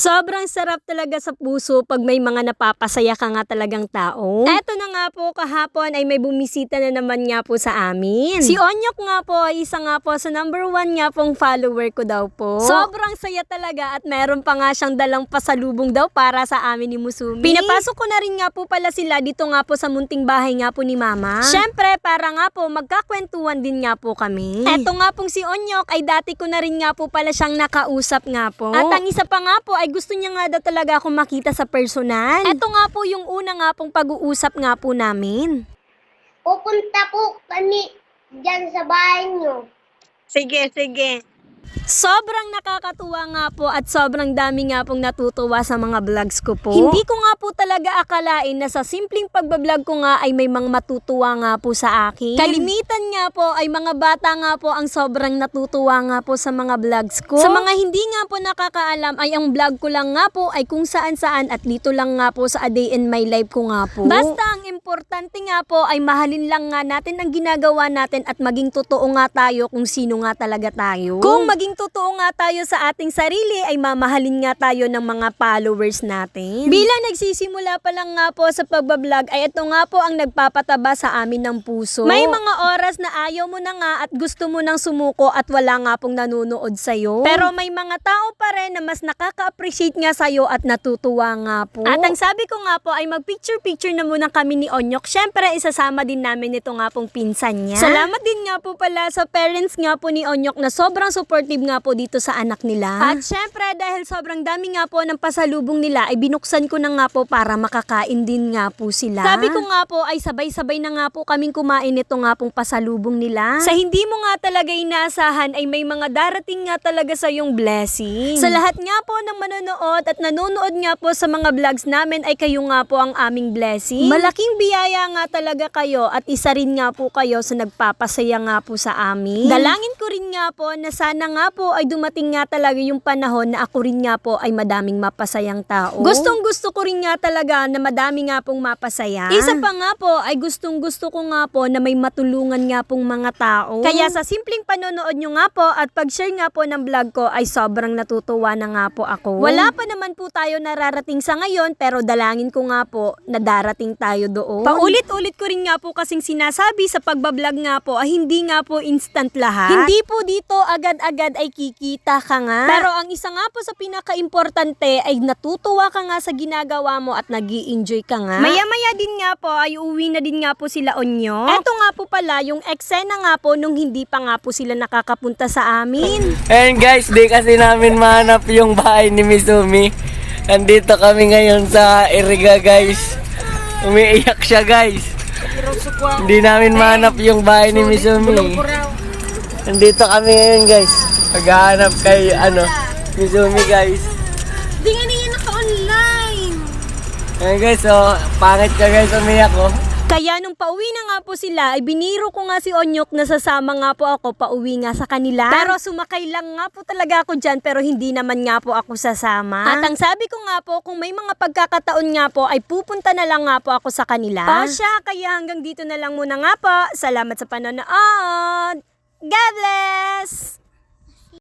Sobrang sarap talaga sa puso pag may mga napapasaya ka nga talagang tao. Eto na nga po, kahapon ay may bumisita na naman nga po sa amin. Si Onyok nga po ay isa nga po sa number one nga pong follower ko daw po. Sobrang saya talaga at meron pa nga siyang dalang pasalubong daw para sa amin ni Musumi. Pinapasok ko na rin nga po pala sila dito nga po sa munting bahay nga po ni Mama. Syempre, para nga po magkakwentuhan din nga po kami. Eto nga pong si Onyok ay dati ko na rin nga po pala siyang nakausap nga po. At ang isa pa nga po ay gusto niya nga daw talaga akong makita sa personal. Eto nga po yung una nga pong pag-uusap nga po namin. Pupunta po kami dyan sa bahay nyo. Sige, sige. Sobrang nakakatuwa nga po at sobrang dami nga pong natutuwa sa mga vlogs ko po. Hindi ko nga po talaga akalain na sa simpleng pagbablog ko nga ay may mga matutuwa nga po sa akin. Kalimitan nga po ay mga bata nga po ang sobrang natutuwa nga po sa mga vlogs ko. Sa mga hindi nga po nakakaalam ay ang vlog ko lang nga po ay kung saan saan at dito lang nga po sa A Day in My Life ko nga po. Basta importante nga po ay mahalin lang nga natin ang ginagawa natin at maging totoo nga tayo kung sino nga talaga tayo. Kung maging totoo nga tayo sa ating sarili ay mamahalin nga tayo ng mga followers natin. Bilang nagsisimula pa lang nga po sa pagbablog ay ito nga po ang nagpapataba sa amin ng puso. May mga oras na ayaw mo na nga at gusto mo nang sumuko at wala nga pong nanonood sa'yo. Pero may mga tao pa rin na mas nakaka-appreciate nga sa'yo at natutuwa nga po. At ang sabi ko nga po ay mag-picture-picture na muna kami ni Onyok. Syempre, isasama din namin ito nga pong pinsan niya. Salamat din nga po pala sa parents nga po ni Onyok na sobrang supportive nga po dito sa anak nila. At syempre, dahil sobrang dami nga po ng pasalubong nila, ay binuksan ko na nga po para makakain din nga po sila. Sabi ko nga po ay sabay-sabay na nga po kaming kumain ito nga pong pasalubong nila. Sa hindi mo nga talaga inaasahan ay may mga darating nga talaga sa yung blessing. Sa lahat nga po ng manonood at nanonood nga po sa mga vlogs namin ay kayo nga po ang aming blessing. Malaking biyaya nga talaga kayo at isa rin nga po kayo sa nagpapasaya nga po sa amin. Dalangin ko rin nga po na sana nga po ay dumating nga talaga yung panahon na ako rin nga po ay madaming mapasayang tao. Gustong gusto ko rin nga talaga na madami nga pong mapasaya. Isa pa nga po ay gustong gusto ko nga po na may matulungan nga pong mga tao. Kaya sa simpleng panonood nyo nga po at pag-share nga po ng vlog ko ay sobrang natutuwa na nga po ako. Wala pa naman po tayo nararating sa ngayon pero dalangin ko nga po na darating tayo doon. Paulit-ulit ko rin nga po kasing sinasabi sa pagbablog nga po ay hindi nga po instant lahat. Hindi po dito agad-agad ay kikita ka nga. Pero ang isa nga po sa pinaka-importante ay natutuwa ka nga sa ginagawa mo at nag enjoy ka nga. Maya-maya din nga po ay uwi na din nga po sila onyo. Eto nga po pala yung eksena nga po nung hindi pa nga po sila nakakapunta sa amin. Ayun guys, di kasi namin mahanap yung bahay ni Mizumi. Nandito kami ngayon sa Iriga guys. Umiiyak siya guys. Hindi namin mahanap yung bahay ni Mizumi. Nandito kami ngayon guys. Maghahanap kay ano, Mizumi guys. Di nga naka-online. Ayun guys, so pangit ka guys umiyak oh. Kaya nung pauwi na nga po sila, ay biniro ko nga si Onyok na sasama nga po ako pauwi nga sa kanila. Pero sumakay lang nga po talaga ako dyan pero hindi naman nga po ako sasama. At ang sabi ko nga po, kung may mga pagkakataon nga po ay pupunta na lang nga po ako sa kanila. O siya, kaya hanggang dito na lang muna nga po. Salamat sa panonood. God bless!